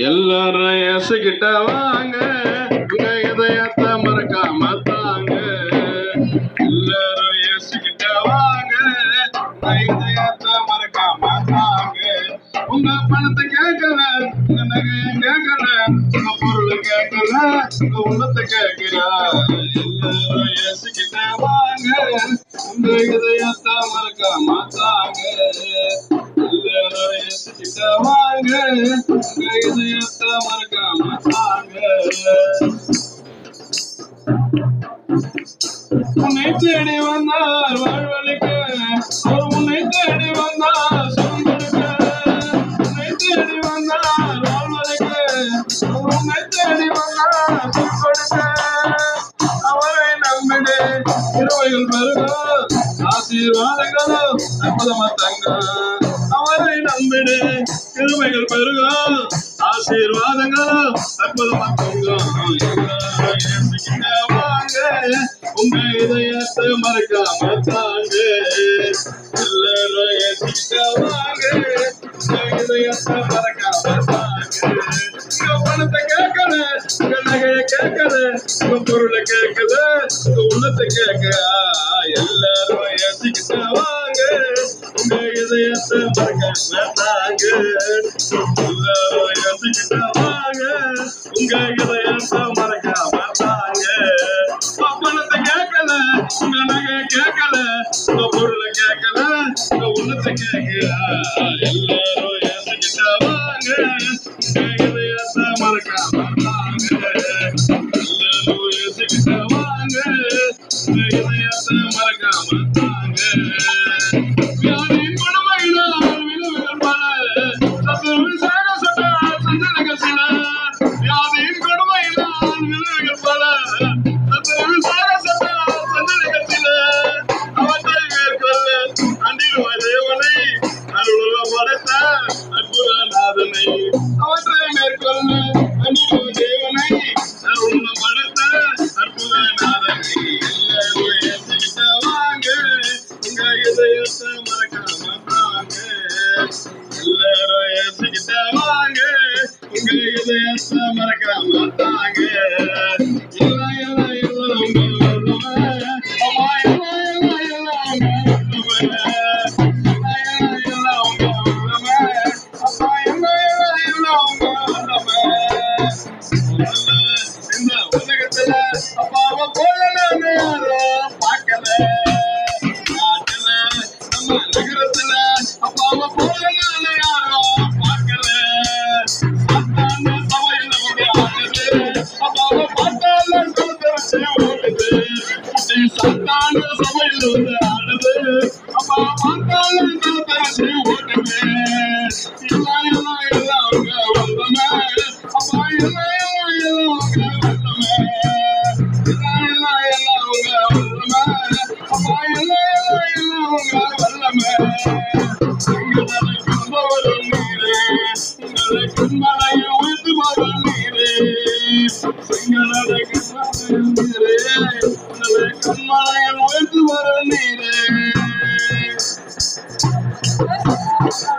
எல்லாரும் ஏசுகிட்ட வாங்க. உங்க இதயத்தை மறக்காம தாங்க. எல்லாரும் ஏசுகிட்ட வாங்க. உங்க இதயத்தை மறக்காம தாங்க. உங்க பணத்தை கேட்கல உங்க நகையை கேட்கல உங்க பொருளை கேட்கல உங்க உள்ளத்தை கேட்கிறா. எல்லாரும் ஏசுகிட்ட வாங்க. உங்க இதயத்தை உன்னை தேடி வந்தார் வாழ்வழிக்க அவர் உன்னை தேடி வந்தார் சுகந்தளிக்க உன்னை தேடி வந்தார் வாழ்வழிக்க அவர் உன்னை தேடி வந்தார் சுகந்தளிக்க அவரை நம்பிடு இருவையில் பெருக ஆசீர்வாதங்களும் அற்புதமா தங்க அவரை நம்பிடு. கிருமைகள் பெருகும் ஆசீர்வாதங்கள் அற்புதமா வாங்க உங்க இதயத்தை மறக்காம தாங்க வாங்க இதயத்தை மறக்காம தாங்க பணத்தை கேட்கல நகையை கேட்கல உங்க பொருளை கேட்கல உங்க உள்ளத்தை கேட்க எல்லாரும் வாங்க உங்க இதயத்தை உங்க இதயத்தை மறக்காம தாங்க பணத்தை கேட்கல உங்க நகையை கேட்கல உங்க பொருளை கேட்கல உங்க உள்ளத்தை கேட்க எல்லாரும் ஏசிக்கிட்ட வாங்க எல்லாரும் ஏத்துக்கிட்ட வாங்க உங்க இதயத்தை மறக்காம தாங்க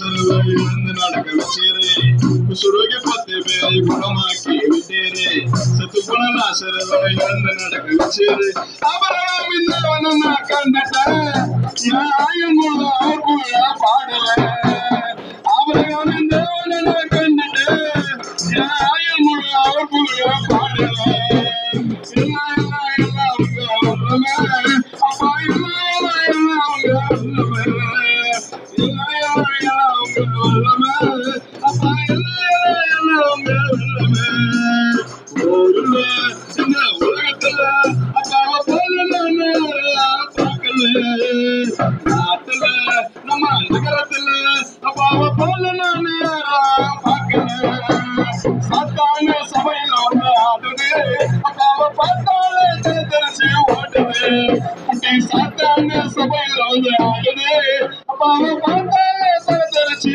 குணலாசருவை இருந்து நடக்க வச்சீரே சுரகி பத்து பேரை குணமாக்கி விட்டீரே சத்து குணலாசருவை இருந்து நடக்க வச்சீரே அபராம் இந்த வனம் நான் கண்டட்டேன் நியாயமுள்ள பாடல. அபராம் இந்த வனம் நான் சாத்தான சபையில் வந்து ஆடுது அப்பாவை பார்த்தாலே சரதரிச்சு